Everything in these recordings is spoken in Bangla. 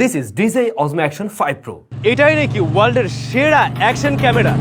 This is DJ Osmo action five pro এটাই নাকি ওয়ার্ল্ডের সেরা অ্যাকশন ক্যামেরা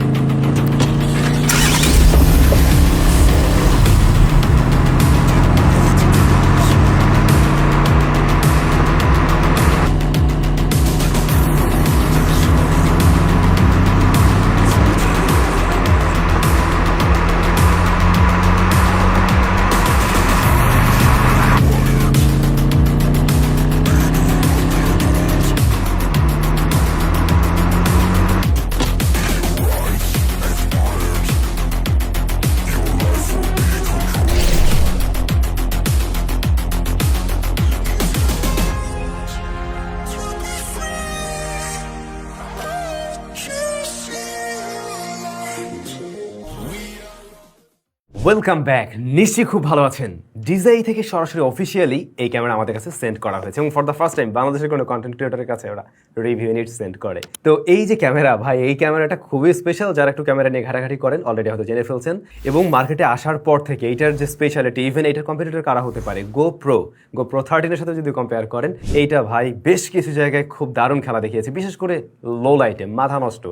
ওয়েলকাম ব্যাক নিশ্চয়ই খুব ভালো আছেন। ডিজাই থেকে সরাসরি অফিসিয়ালি এই ক্যামেরা আমাদের কাছে সেন্ড করা হয়েছে এবং ফর দ্য ফার্স্ট টাইম বাংলাদেশের কোনো কন্টেন্ট ক্রিয়েটরের কাছে ওরা রিভিউ ইউনিট সেন্ড করে। তো এই যে ক্যামেরা ভাই, এই ক্যামেরাটা খুবই স্পেশাল যারা একটু ক্যামেরা নিয়ে ঘাটাঘাটি করেন অলরেডি হয়তো জেনে ফেলছেন। এবং মার্কেটে আসার পর থেকে এইটার যে স্পেশালিটি ইভেন এইটার কম্পিটিটর কারা হতে পারে? গো প্রো গো প্রো থার্টিনের সাথে যদি কম্পেয়ার করেন, এইটা ভাই বেশ কিছু জায়গায় খুব দারুণ খেলা দেখিয়েছে। বিশেষ করে লো লাইটে মাথা নষ্ট।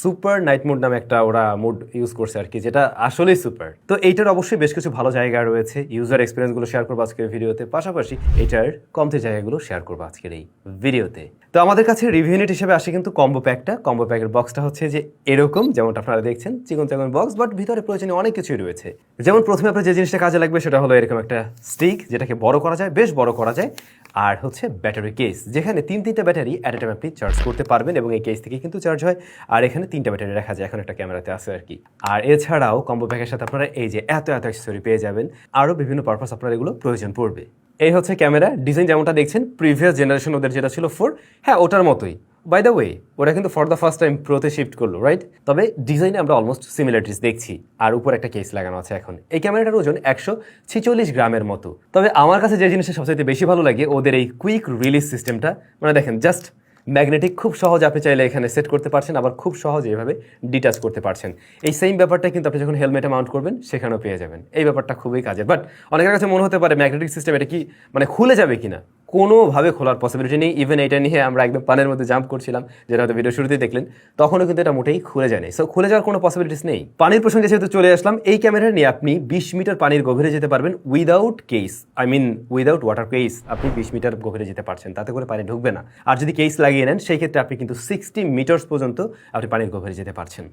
সুপার নাইট মুড নামে একটা ওরা মুড ইউজ করছে আর কি, যেটা আসলেই সুপার তো এইটার অবশ্যই বেশ কিছু ভালো জায়গা রয়েছে। ইউজার এক্সপিরিয়েন্সগুলো শেয়ার করব আজকের ভিডিওতে। পাশাপাশি এটার কমতে জায়গাগুলো শেয়ার করব আজকের এই ভিডিওতে। তো আমাদের কাছে রিভিউনিট হিসেবে আসে কিন্তু কম্বো প্যাকটা কম্বো প্যাকের বক্সটা হচ্ছে যে এরকম, যেমনটা আপনারা দেখছেন, চিকন চাকন বক্স বাট ভিতরে প্রয়োজনীয় অনেক কিছুই রয়েছে। যেমন প্রথমে আপনার যে জিনিসটা কাজে লাগবে, সেটা হলো এরকম একটা স্টিক যেটাকে বড় করা যায়, বেশ বড় করা যায়, আর হচ্ছে ব্যাটারি কেস যেখানে তিন তিনটা ব্যাটারি অ্যাট এ টাইম আপনি চার্জ করতে পারবেন এবং এই কেস থেকে কিন্তু চার্জ হয়, আর এখানে তিনটা ব্যাটারি রাখা যায়, এখন একটা ক্যামেরাতে আছে আর কি। আর এছাড়াও কম্বো প্যাকের সাথে আপনারা এই যে এত এত অ্যাক্সেসরি পেয়ে যাবেন, আরও বিভিন্ন পারপাস আপনার এগুলো প্রয়োজন পড়বে। এই হচ্ছে ক্যামেরা। ডিজাইন যেমনটা দেখছেন প্রিভিয়াস জেনারেশন ওদের যেটা ছিল ফোর হ্যাঁ ওটার মতোই। বাই দ্য ওয়ে ওরা কিন্তু ফর দ্য ফার্স্ট টাইম প্রোতে শিফট করল রাইট তবে ডিজাইনে আমরা অলমোস্ট সিমিলারিটিস দেখছি, আর উপর একটা কেস লাগানো আছে এখন। এই ক্যামেরাটার ওজন একশো ছিচল্লিশ গ্রামের মতো। তবে আমার কাছে যে জিনিসটা সবচেয়ে বেশি ভালো লাগে, ওদের এই কুইক রিলিজ সিস্টেমটা মানে দেখেন জাস্ট ম্যাগনেটিক খুব সহজ আপনি চাইলে এখানে সেট করতে পারছেন, আবার খুব সহজে এভাবে ডিটাচ করতে পারছেন। এই সেম ব্যাপারটা কিন্তু আপনি যখন হেলমেটে মাউন্ট করবেন, সেখানেও পেয়ে যাবেন। এই ব্যাপারটা খুবই কাজের। বাট অনেকের কাছে মনে হতে পারে ম্যাগনেটিক সিস্টেম এটা কি মানে খুলে যাবে কিনা? কোনোভাবে খোলার পসিবিলিটি নেই। ইভেন এটা নিয়ে আমরা একদম পানের মধ্যে জাম্প করছিলাম, যেটা হয়তো ভিডিও শুরুতেই দেখলেন। তখনও কিন্তু এটা মোটেই খুলে যায়নি। সো খুলে যাওয়ার কোনো পসিবিলিটিস নেই। পানির প্রসঙ্গে যেহেতু চলে আসলাম, এই ক্যামেরা নিয়ে আপনি বিশ মিটার পানির গভীরে যেতে পারবেন without case I mean without water case আপনি বিশ মিটার গভীরে যেতে পারছেন, তাতে করে পানি ঢুকবে না। আর যদি কেস লাগিয়ে নেন, সেই ক্ষেত্রে আপনি কিন্তু সিক্সটি মিটার্স পর্যন্ত আপনি পানির গভীরে যেতে পারছেন।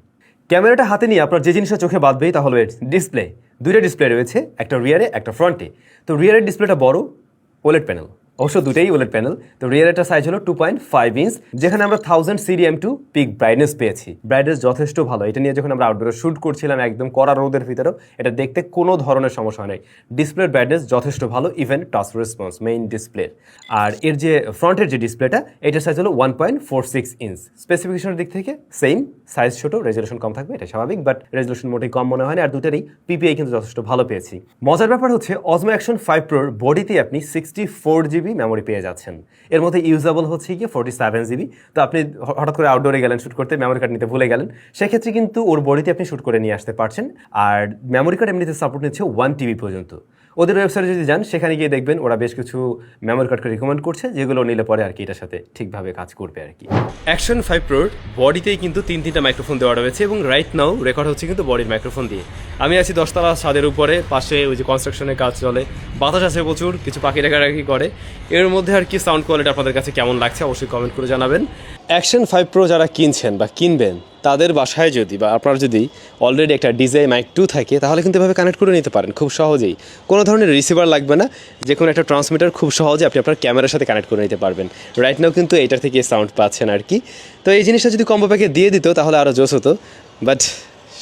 ক্যামেরাটা হাতে নিয়ে আপনার যে জিনিসটা চোখে বাঁধবেই তা হলো ডিসপ্লে দুইটা ডিসপ্লে রয়েছে, একটা রিয়ারে একটা ফ্রন্টে তো রিয়ারের ডিসপ্লেটা বড় ওলেট প্যানেল অবশ্য দুটাই ওলেট প্যানেল তো রিয়ারেরটা সাইজ হলো টু পয়েন্ট ফাইভ ইঞ্চ যেখানে আমরা thousand CDM to peak brightness পেয়েছি। ব্রাইটনেস যথেষ্ট ভালো। এটা নিয়ে যখন আমরা আউটডোরে শ্যুট করছিলাম একদম কড়া রোদের ভিতরেও, এটা দেখতে কোনো ধরনের সমস্যা নেই। ডিসপ্লের ব্রাইটনেস যথেষ্ট ভালো even touch response main display আর এর যে ফ্রন্টের যে ডিসপ্লেটা এটার সাইজ হলো one point four six inch স্পেসিফিকেশনের দিক থেকে সেম সাইজ ছোট রেজলিউশন কম থাকবে, এটা স্বাভাবিক বাট রেজলিউশন মোটেই কম মনে হয় না, আর দুটারই পিপিআই কিন্তু যথেষ্ট ভালো পেয়েছি। মজার ব্যাপার হচ্ছে অজমো অ্যাকশন ফাইভ প্রোর বডিতে আপনি সিক্সটি ফোর জিবি মেমোরি পেয়ে যাচ্ছেন। এর মধ্যে ইউজেবল হচ্ছে গিয়ে ফোর্টি সেভেন জিবি। তো আপনি হঠাৎ করে আউটডোরে গেলেন শ্যুট করতে মেমোরি কার্ড নিতে ভুলে গেলেন। সেক্ষেত্রে কিন্তু ওর বডিতে আপনি শ্যুট করে নিয়ে আসতে পারছেন। আর মেমোরি কার্ড এমনিতে সাপোর্ট নিচ্ছে ওয়ান টিবি পর্যন্ত। ওদের ওয়েবসাইটে যদি যান, সেখানে গিয়ে দেখবেন ওরা বেশ কিছু মেমোরি কার্ডকে রিকমেন্ড করছে, যেগুলো নিলে পরে আর কি এটার সাথে ঠিকভাবে কাজ করবে আর কি। অ্যাকশন ফাইভ প্রোর বডিতেই কিন্তু তিন তিনটা মাইক্রোফোন দেওয়া রয়েছে এবং রাইট নাও রেকর্ড হচ্ছে কিন্তু বডির মাইক্রোফোন দিয়ে। আমি আছি দশতলা ছাদের উপরে, পাশে ওই যে কনস্ট্রাকশনের কাজ চলে। বাতাস আছে প্রচুর, কিছু পাখি ডাকাডাকি করে। এর মধ্যে আর কি সাউন্ড কোয়ালিটি আপনাদের কাছে কেমন লাগছে অবশ্যই কমেন্ট করে জানাবেন। অ্যাকশন ফাইভ প্রো যারা কিনছেন বা কিনবেন, তাদের বাসায় যদি বা আপনার যদি অলরেডি একটা ডিজাই মাইক টু থাকে, তাহলে কিন্তু এভাবে কানেক্ট করে নিতে পারেন, খুব সহজেই। কোনো ধরনের রিসিভার লাগবে না, যে কোনো একটা ট্রান্সমিটার খুব সহজে আপনি আপনার ক্যামেরার সাথে কানেক্ট করে নিতে পারবেন। রাইট নাও কিন্তু এটার থেকে সাউন্ড পাচ্ছেন আর কি। তো এই জিনিসটা যদি কম্বো প্যাকে দিয়ে দিত, তাহলে আরও জোস হতো বাট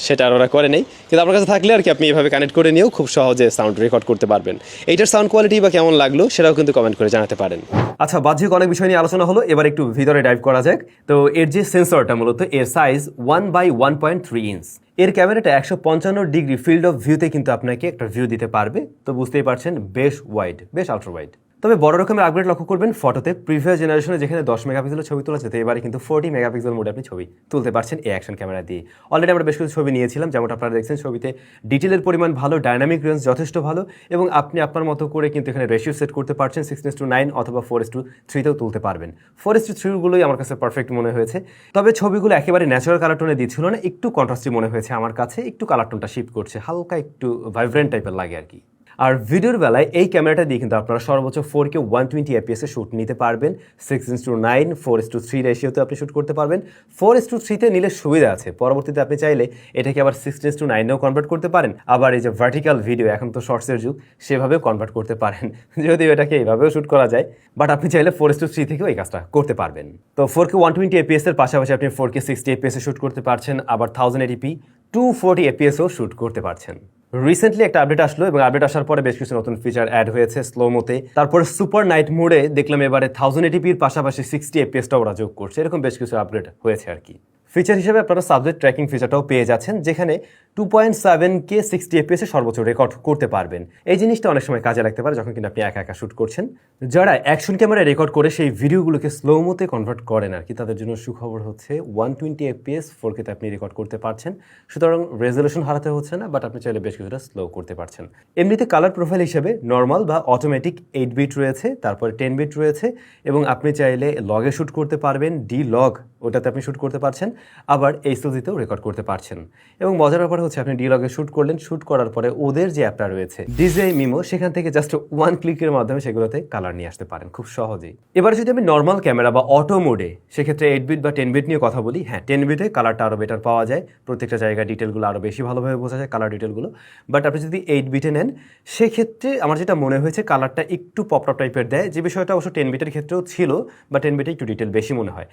সেটা আর ওরা করে নেই। কিন্তু আপনার কাছে থাকলে আর কি আপনি এভাবে কানেক্ট করে নিয়েও খুব সহজে সাউন্ড রেকর্ড করতে পারবেন। এইটার সাউন্ড কোয়ালিটি বা কেমন লাগল সেটাও কিন্তু কমেন্ট করে জানাতে পারেন। আচ্ছা বাহ্যিক অনেক বিষয় নিয়ে আলোচনা হলো, এবার একটু ভিতরে ডাইভ করা যাক। তো এর যে সেন্সরটা মূলত, এর size one by one point three inch এর ক্যামেরাটা একশো পঞ্চান্ন ডিগ্রি ফিল্ড অফ ভিউতে কিন্তু আপনাকে একটা ভিউ দিতে পারবে। তো বুঝতেই পারছেন, বেশ ওয়াইড বেশ আলট্রা ওয়াইড তবে বড় রকমের আপগ্রেড লক্ষ্য করবেন ফটোতে প্রিভিয়াস জেনারেশনে যেখানে দশ মেগাপিক্সেলের ছবি তোলা যেত, এবারে কিন্তু ফোর্টি মেগাপিক্সেল মোডে আপনি ছবি তুলতে পারছেন এই অ্যাকশন ক্যামেরা দিয়ে। অলরেডি আমরা বেশ কিছু ছবি নিয়েছিলাম যেমন আপনারা দেখছেন ছবিতে। ডিটেলের পরিমাণ ভালো ডাইনামিক রেঞ্জ যথেষ্ট ভালো, এবং আপনি আপনার মতো করে কিন্তু এখানে রেশিও সেট করতে পারছেন সিক্স টু নাইন অথবা ফোর টু থ্রিতেও তুলতে পারবেন। ফোর টু থ্রিগুলোই আমার কাছে পারফেক্ট মনে হয়েছে। তবে ছবিগুলো একেবারে ন্যাচারাল কালার টোনে দিচ্ছিল না, একটু কন্ট্রাস্টি মনে হয়েছে আমার কাছে, একটু কালার টোনটা শিফট করছে, হালকা একটু ভাইব্রেন্ট টাইপের লাগে আর কি। আর ভিডিওর বেলায় এই ক্যামেরাটা দিয়ে কিন্তু আপনারা সর্বোচ্চ ফোর কে ওয়ান টোয়েন্টি এপিএসে শ্যুট নিতে পারবেন। Six is to nine four is to three রেশিওতে আপনি শ্যুট করতে পারবেন। ফোর ইস টু থ্রিতে নিলে সুবিধা আছে। পরবর্তীতে আপনি চাইলে এটাকে আবার সিক্স ইস টু নাইনেও কনভার্ট করতে পারেন। আবার এই যে ভার্টিক্যাল ভিডিও এখন তো শর্টসের যুগ, সেভাবেও কনভার্ট করতে পারেন। যদিও এটাকে এইভাবেও শ্যুট করা যায় বাট আপনি চাইলে ফোর ইস টু থ্রি থেকেও এই কাজটা করতে পারবেন। তো four K one twenty FPS এর পাশাপাশি আপনি ফোর কে সিক্সটি এপিএসে শ্যুট করতে পারছেন। আবার thousand eighty P two forty এপিএসও shoot করতে পারছেন। রিসেন্টলি একটা আপডেট আসলো এবং আপডেট আসার পরে বেশ কিছু নতুন ফিচার অ্যাড হয়েছে স্লো মোতে তারপরে সুপার নাইট মোডে দেখলাম এবারে থাউজেন্ড এটিপির পাশাপাশি সিক্সটি এপিএসটাও ওরা যোগ করছে। এরকম বেশ কিছু আপডেট হয়েছে আর কি। ফিচার হিসেবে আপনারা সাবজেক্ট ট্র্যাকিং ফিচারটাও পেয়ে যাচ্ছেন, যেখানে two point seven K sixty এপিএসে সর্বোচ্চ রেকর্ড করতে পারবেন। এই জিনিসটা অনেক সময় কাজে লাগতে পারে যখন কিন্তু আপনি একা একা শ্যুট করছেন। যারা অ্যাকশন ক্যামেরায় রেকর্ড করে সেই ভিডিওগুলোকে স্লো মোতে কনভার্ট করেন আর কি, তাদের জন্য সুখবর হচ্ছে ওয়ান টোয়েন্টি এপিএস ফোর কেতে আপনি রেকর্ড করতে পারছেন। সুতরাং রেজলিউশন হারাতে হচ্ছে না বাট আপনি চাইলে বেশ কিছুটা স্লো করতে পারছেন। এমনিতে কালার প্রোফাইল হিসেবে নর্মাল বা অটোমেটিক এইট বিট রয়েছে, তারপরে টেন বিট রয়েছে, এবং আপনি চাইলে লগে শ্যুট করতে পারবেন ডি লগ ওটাতে আপনি শ্যুট করতে পারছেন, আবার এই এইচডিতেও রেকর্ড করতে পারছেন। এবং মজার ব্যাপার হচ্ছে আপনি ডি লগে শ্যুট করলেন। শ্যুট করার পরে ওদের যে অ্যাপটা রয়েছে ডিজে মিমো সেখান থেকে জাস্ট ওয়ান ক্লিকের মাধ্যমে সেগুলোতে কালার নিয়ে আসতে পারেন খুব সহজেই। এবার যদি আমি নর্মাল ক্যামেরা বা অটো মোডে সেক্ষেত্রে এইট বিট বা টেন বিট নিয়ে কথা বলি হ্যাঁ টেন বিটে কালারটা আরও বেটার পাওয়া যায়। প্রত্যেকটা জায়গায় ডিটেলগুলো আরও বেশি ভালোভাবে বোঝা যায় কালার ডিটেলগুলো বাট আপনি যদি এইট বিটে নেন, সেক্ষেত্রে আমার যেটা মনে হয়েছে কালারটা একটু পপটপ টাইপের দেয়। যে বিষয়টা অবশ্য টেন বিটের ক্ষেত্রেও ছিল বা টেন বিটে একটু ডিটেল বেশি মনে হয়।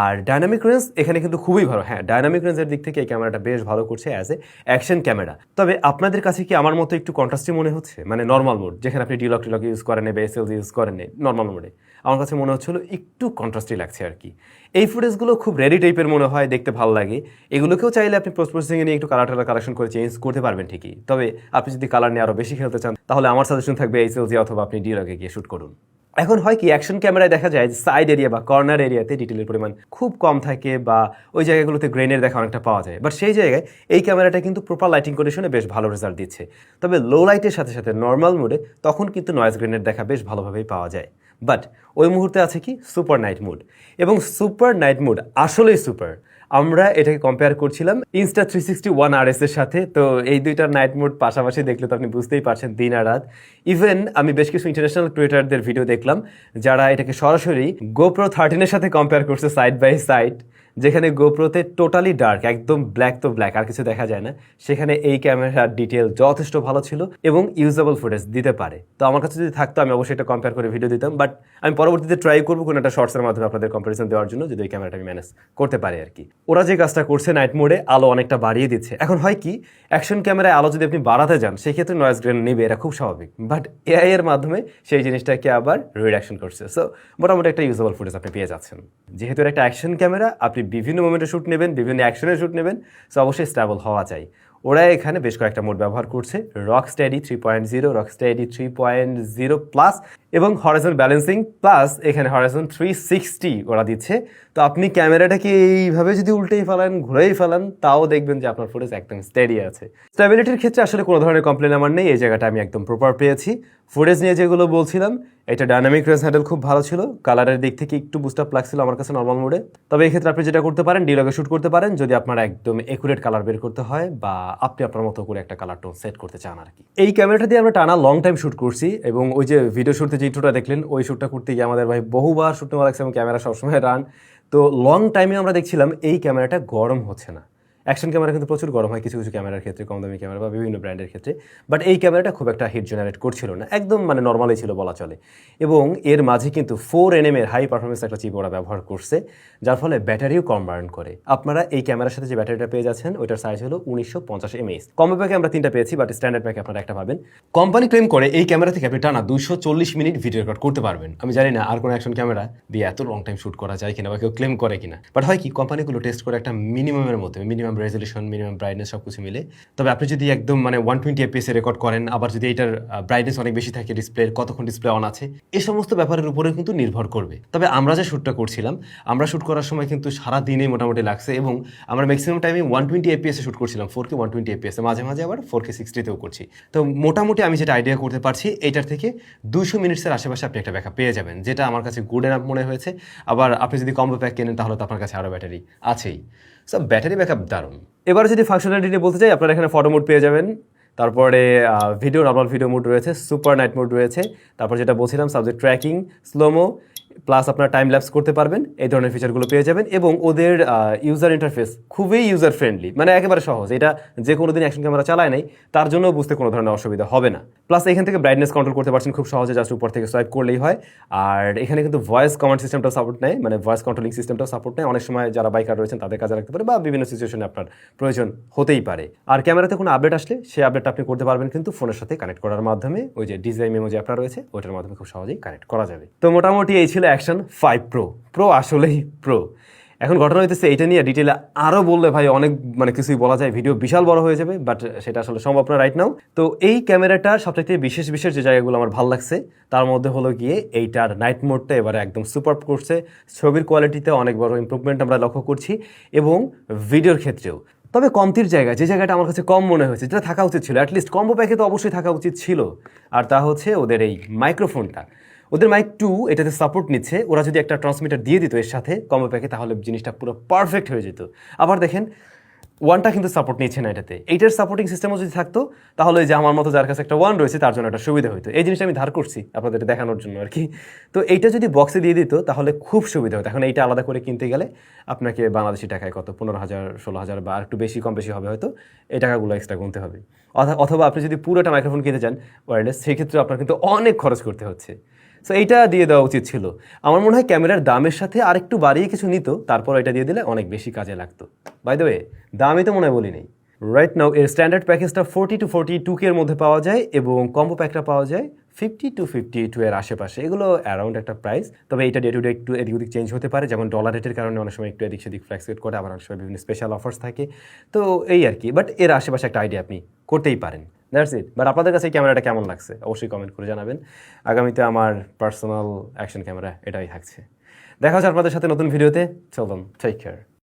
আর ডায়নামিক রেঞ্জ এখানে কিন্তু খুবই ভালো। হ্যাঁ ডায়নামিক রেঞ্জের দিক থেকে এই ক্যামেরাটা বেশ ভালো করছে অ্যাজ এ অ্যাকশন ক্যামেরা। তবে আপনাদের কাছে কি আমার মতো একটু কন্ট্রাস্টি মনে হচ্ছে? মানে নর্মাল মোড যেখানে আপনি ডিলক টিলক ইউজ করেন বা এসএলজি ইউজ করেন নর্মাল মোডে আমার কাছে মনে হচ্ছিল একটু কন্ট্রাস্টি লাগছে আর কি। এই ফুটেজগুলো খুব রেডি টাইপের মনে হয়, দেখতে ভালো লাগে। এগুলোকেও চাইলে আপনি পোস্ট নিয়ে একটু কালার টালার কালেকশন করে চেঞ্জ করতে পারবেন ঠিকই। তবে আপনি যদি কালার নিয়ে আরও বেশি খেলতে চান, তাহলে আমার সাজেশন থাকবে এসএলজি অথবা আপনি ডিলকে গিয়ে শ্যুট করুন। এখন হয় কি অ্যাকশন ক্যামেরায় দেখা যায় সাইড এরিয়া বা কর্নার এরিয়াতে ডিটেলের পরিমাণ খুব কম থাকে বা ওই জায়গাগুলোতে গ্রেনের দেখা অনেকটা পাওয়া যায়। বাট সেই জায়গায় এই ক্যামেরাটা কিন্তু প্রপার লাইটিং কন্ডিশনে বেশ ভালো রেজাল্ট দিচ্ছে। তবে লো লাইটের সাথে সাথে নর্মাল মোডে তখন কিন্তু নয়েজ গ্রেনের দেখা বেশ ভালোভাবেই পাওয়া যায়। বাট ওই মুহূর্তে আছে কি সুপার নাইট মুড এবং সুপার নাইট মুড আসলেই সুপার আমরা এটাকে কম্পেয়ার করছিলাম ইনস্টা থ্রি সিক্সটি ওয়ান আর এর সাথে। তো এই দুইটার নাইট মোড পাশাপাশি দেখলে তো আপনি বুঝতেই পারছেন দিন আর রাত। ইভেন আমি বেশ কিছু ইন্টারন্যাশনাল ক্রিয়েটারদের ভিডিও দেখলাম, যারা এটাকে সরাসরি গোপ্রো থার্টিনের সাথে কম্পেয়ার করছে সাইড বাই সাইড যেখানে গোপ্রোতে টোটালি ডার্ক একদম ব্ল্যাক তো ব্ল্যাক আর কিছু দেখা যায় না, সেখানে এই ক্যামেরার ডিটেল যথেষ্ট ভালো ছিল এবং ইউজেবল ফুটেজ দিতে পারে। তো আমার কাছে যদি থাকতো, আমি অবশ্যই এটা কম্পেয়ার করে ভিডিও দিতাম বাট আমি পরবর্তীতে ট্রাই করব কোনো একটা শর্টসের মাধ্যমে আপনাদের কম্পারিজন দেওয়ার জন্য, যদি ওই ক্যামেরাটা আমি ম্যানেজ করতে পারি আর কি। ওরা যে কাজটা করছে নাইট মোডে আলো অনেকটা বাড়িয়ে দিচ্ছে। এখন হয় কি অ্যাকশন ক্যামেরায় আলো যদি আপনি বাড়াতে যান, সেক্ষেত্রে নয়েজ গ্রেন নেবে, এটা খুব স্বাভাবিক। বাট এআই এর মাধ্যমে সেই জিনিসটাকে আবার রিডাকশন করছে। সো মোটামুটি একটা ইউজেবল ফুটেজ আপনি পেয়ে যাচ্ছেন। যেহেতু একটা অ্যাকশন ক্যামেরা আপনি বিভিন্ন মোমেন্টে শ্যুট নেবেন, বিভিন্ন অ্যাকশনের শ্যুট নেবেন সো অবশ্যই স্টেবল হওয়া চাই। ওরা এখানে বেশ কয়েকটা মোড ব্যবহার করছে rock steady three point zero rock steady three point zero plus এবং হরাইজন ব্যালেন্সিং প্লাস এখানে হরাইজন থ্রি সিক্সটি ওরা দিচ্ছে। তো আপনি ক্যামেরাটাকে এইভাবে যদি উল্টেই ফেলান, ঘুরেই ফেলান, তাও দেখবেন যে আপনার ফুটেজ একদম স্টেডি আছে। স্টেবিলিটির ক্ষেত্রে আসলে কোনো ধরনের কমপ্লেন আমার নেই, এই জায়গাটা আমি একদম প্রপার পেয়েছি। ফুটেজ নিয়ে যেগুলো বলছিলাম এটা ডায়নামিক রেঞ্জ হ্যান্ডেল খুব ভালো ছিল। কালারের দিক থেকে একটু বুস্টার লাগছিল আমার কাছে নর্মাল মোডে তবে এই ক্ষেত্রে আপনি যেটা করতে পারেন ডিলগে শ্যুট করতে পারেন, যদি আপনার একদম একুরেট কালার বের করতে হয় বা আপনি আপনার মতো করে একটা কালার টোন সেট করতে চান আর কি এই ক্যামেরাটা দিয়ে আমরা টানা লং টাইম শ্যুট করছি এবং ওই যে ভিডিও শুটতে যে ইন্ট্রোটা দেখলেন, ওই শ্যুটটা করতে গিয়ে আমাদের ভাই বহুবার শ্যুট নেওয়া লাগছে এবং ক্যামেরা সবসময় রান তো লং টাইমে আমরা দেখছিলাম এই ক্যামেরাটা গরম হচ্ছে না। অ্যাকশন ক্যামেরা কিন্তু প্রচুর গরম হয়, কিছু কিছু ক্যামেরার ক্ষেত্রে কম দামি ক্যামেরা বা বিভিন্ন ব্র্যান্ডের ক্ষেত্রে। বাট এই ক্যামেরাটা খুব একটা হিট জেনারেট করছিল না। একদম মানে নর্মালই ছিল বলা চলে। এবং এর মাঝে কিন্তু ফোর এন এর হাই পারফরমেন্স একটা চিপ ওরা ব্যবহার করছে, যার ফলে ব্যাটারিও কম বার্ন করে। আপনারা এই ক্যামেরার সাথে যে ব্যাটারিটা পেয়ে যাচ্ছেন, ওইটার সাইজ হলো উনিশশো পঞ্চাশ এমএস কম্বো প্যাকে আমরা তিনটা পেয়েছি বাট স্ট্যান্ডার্ড প্যাকে আপনারা একটা পাবেন। কোম্পানি ক্লেম করে এই ক্যামেরা থেকে আপনি টানা দুশো চল্লিশ মিনিট ভিডিও রেকর্ড করতে পারবেন। আমি জানি না আর কোনো অ্যাকশন ক্যামেরা দিয়ে এত লং টাইম শুট করা যায় কিনা বা কেউ ক্লেম করে কিনা। বাট হয় কি কোম্পানিগুলো টেস্ট করে একটা মিনিমামের মধ্যে মিনিমাম রেজলিউশন মিনিমাম ব্রাইটনেস সব কিছু মিলে। তবে আপনি যদি একদম মানে ওয়ান টোয়েন্টি এপিএসে রেকর্ড করেন, আবার যদি এটার ব্রাইটনেস অনেক বেশি থাকে ডিসপ্লে কতক্ষণ ডিসপ্লে অন আছে এই সমস্ত ব্যাপারের উপরে কিন্তু নির্ভর করবে। তবে আমরা যে শ্যুটটা করছিলাম, আমরা শ্যুট করার সময় কিন্তু সারা দিনেই মোটামুটি লাগছে এবং আমরা ম্যাক্সিমাম টাইমে ওয়ান টোয়েন্টি এপিএসে শ্যুট করছিলাম ফোর কে ওয়ান টোয়েন্টি এপিএসে মাঝে মাঝে আবার ফোর কে সিক্সটিতেও করছি। তো মোটামুটি আমি যেটা আইডিয়া করতে পারছি এইটার থেকে দুশো মিনিটসের আশেপাশে আপনি একটা ব্যাকআপ পেয়ে যাবেন, যেটা আমার কাছে গুড এনাফ মনে হয়েছে। আবার আপনি যদি কম্বো প্যাক কেনেন, তাহলে তো আপনার কাছে আরও ব্যাটারি আছেই। সো ব্যাটারি ব্যাকআপ দারুণ। এবার যদি ফাংশনালিটি বলতে চাই, আপনারা এখানে ফটো মোড পেয়ে যাবেন। তারপরে ভিডিও নর্মাল ভিডিও মোড রয়েছে সুপার নাইট মোড রয়েছে। তারপর যেটা বলছিলাম সাবজেক্ট ট্র্যাকিং স্লোমো প্লাস আপনারা টাইম ল্যাপস করতে পারবেন, এই ধরনের ফিচারগুলো পেয়ে যাবেন এবং ওদের ইউজার ইন্টারফেস খুবই ইউজার ফ্রেন্ডলি মানে একেবারে সহজ। এটা যে কোনো দিন অ্যাকশন ক্যামেরা চালায় নাই, তার জন্য বুঝতে কোনো ধরনের অসুবিধা হবে না। প্লাস এখান থেকে ব্রাইটনেস কন্ট্রোল করতে পারছেন, খুব সহজে জাস্ট উপর থেকে সোয়াইপ করলেই হয়। আর এখানে কিন্তু ভয়েস কমান্ড সিস্টেমটাও সাপোর্ট নেয় মানে ভয়েস কন্ট্রোলিং সিস্টেমটাও সাপোর্ট নেয়। অনেক সময় যারা বাইকার রয়েছেন, তাদের কাজে রাখতে পারে বা বিভিন্ন সিচুয়েশনে আপনার প্রয়োজন হতেই পারে। আর ক্যামেরাতে কোনো আপডেট আসলে, সেই আপডেটটা আপনি করতে পারবেন কিন্তু ফোনের সাথে কানেক্ট করার মাধ্যমে। ওই যে ডিজাইন মেমো যে আপনার রয়েছে, ওইটার মাধ্যমে খুব সহজেই কানেক্ট করা যাবে। তো মোটামুটি এই ছিল অ্যাকশন ফাইভ প্রো প্রো আসলেই প্রো এখন ঘটনা হইতেছে এটা নিয়ে ডিটেলে আরও বললে ভাই অনেক মানে কিছুই বলা যায় ভিডিও বিশাল বড় হয়ে যাবে বাট সেটা আসলে সম্ভব না রাইট নাও তো এই ক্যামেরাটার সবথেকে বিশেষ বিশেষ যে জায়গাগুলো আমার ভালো লাগছে, তার মধ্যে হলো গিয়ে এইটার নাইট মোডটা এবারে একদম সুপার করছে। ছবির কোয়ালিটিতে অনেক বড় ইমপ্রুভমেন্ট আমরা লক্ষ্য করছি এবং ভিডিওর ক্ষেত্রেও। তবে কমতির জায়গা, যে জায়গাটা আমার কাছে কম মনে হয়েছে, যেটা থাকা উচিত ছিল অ্যাটলিস্ট কম্বো প্যাকে তো অবশ্যই থাকা উচিত ছিল, আর তা হচ্ছে ওদের এই মাইক্রোফোনটা ওদের মাইক টু এটাতে সাপোর্ট নিচ্ছে। ওরা যদি একটা ট্রান্সমিটার দিয়ে দিত এর সাথে কম্বো প্যাকে তাহলে জিনিসটা পুরো পারফেক্ট হয়ে যেত। আবার দেখেন ওয়ানটা কিন্তু সাপোর্ট নিচ্ছে না এটাতে। এইটার সাপোর্টিং সিস্টেমও যদি থাকতো, তাহলে যে আমার মতো যার কাছে একটা ওয়ান রয়েছে, তার জন্য একটা সুবিধা হতো এই জিনিসটা আমি ধার করছি আপনাদের দেখানোর জন্য আর কি। তো এইটা যদি বক্সে দিয়ে দিত, তাহলে খুব সুবিধা হতো। এখন এইটা আলাদা করে কিনতে গেলে আপনাকে বাংলাদেশি টাকায় কত? পনেরো হাজার, ষোলো হাজার বা একটু বেশি, কম বেশি হবে হয়তো। এই টাকাগুলো এক্সট্রা গুনতে হবে। অথা- অথবা আপনি যদি পুরোটা মাইক্রোফোন কিনতে চান ওয়্যারলেস সেক্ষেত্রে আপনার কিন্তু অনেক খরচ করতে হচ্ছে। সো এইটা দিয়ে দেওয়া উচিত ছিল। আমার মনে হয় ক্যামেরার দামের সাথে আরেকটু বাড়িয়ে কিছু নিত তারপর এটা দিয়ে দিলে অনেক বেশি কাজে লাগতো। বাই দ্য ওয়ে দামই তো মনে হয় বলি নেই রাইট নাও এর স্ট্যান্ডার্ড প্যাকেজটা ফোর্টি টু ফোর্টি টু এর মধ্যে পাওয়া যায় এবং কম্বো প্যাকটা পাওয়া যায় ফিফটি টু ফিফটি টু এর আশেপাশে। এগুলো অ্যারাউন্ড একটা প্রাইস তবে এটা ডে টু ডে একটু এদিক ওদিক চেঞ্জ হতে পারে। যেমন ডলার রেটের কারণে অনেক সময় একটু এদিক সেদিক ফ্ল্যাক্সুয়েট করে, আবার অনেক সময় বিভিন্ন স্পেশাল অফার্স থাকে। তো এই আর কি বাট এর আশেপাশে একটা আইডিয়া আপনি করতেই পারেন। দ্যাটস ইট বাট আপনাদের কাছে এই ক্যামেরাটা কেমন লাগছে? অবশ্যই কমেন্ট করে জানাবেন। আগামীতে আমার পার্সোনাল অ্যাকশন ক্যামেরা এটাই থাকছে। দেখা হচ্ছে আপনাদের সাথে নতুন ভিডিওতে চলুন টেক কেয়ার